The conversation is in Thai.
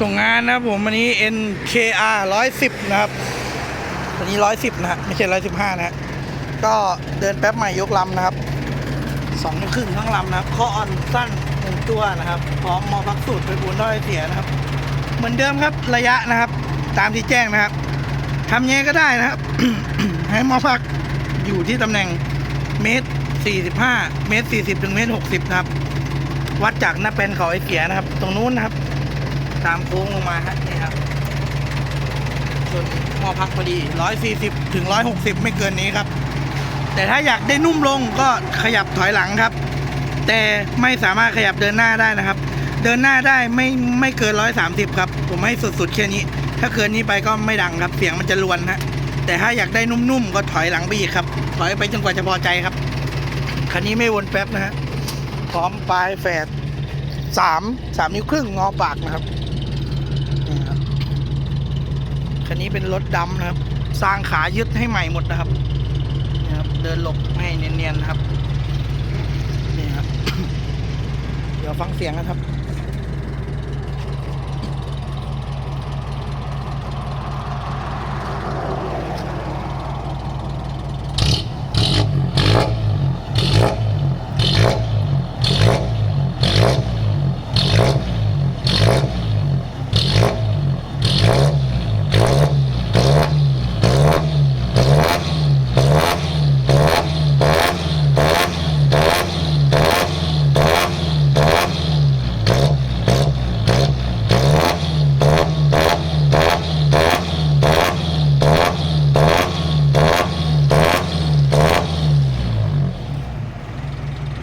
ส่งงานนะครับผมวันนี้ NKR 110 นะครับวันนี้ 110 นะฮะไม่ใช่ 115 นะฮะก็เดินแป๊บใหม่ยกลำนะครับสองครึ่งทั้งลำนะครับข้ออ่อนสั้นหนึ่งตัวนะครับ พร้อมมอพักสูตรไปบูนด้อยเสียนะครับ เหมือนเดิมครับระยะนะครับ ตามที่แจ้งนะครับทำยังไงก็ได้นะครับ ให้มอพักอยู่ที่ตำแหน่งเมตร 45 เมตร 40 ถึงเมตร 60 นะครับ วัดจากหน้าเป็นเขาไอเสียนะครับ ตรงนู้นนะครับ ตามโค้งลงมาฮะนี่ครับส่วนหมอพักพอดี 140 ถึง 160 ไม่เกินนี้ครับ แต่ถ้าอยากได้นุ่มลงก็ขยับถอยหลังครับ แต่ไม่สามารถขยับเดินหน้าได้นะครับ เดินหน้าได้ไม่ไม่เกิน 130 ครับ ผมให้สุดๆแค่นี้ ถ้าเกินนี้ไปก็ไม่ดังครับ เสียงมันจะลวนฮะแต่ถ้าอยากได้นุ่มๆก็ถอยหลังไปอีกครับ ถอยไปจนกว่าจะพอใจครับคันนี้ไม่วนแป๊บนะฮะพร้อมปลายแฝดสามสามนิ้วครึ่งงอปากนะครับนี่ครับ คั นนี้เป็นรถดำนะครับ สร้างขายึดให้ใหม่หมดนะครับนี่ครับ เดินหลบให้เนียนๆนะครับ นี่ครับ เดี๋ยวฟังเสียงนะครับ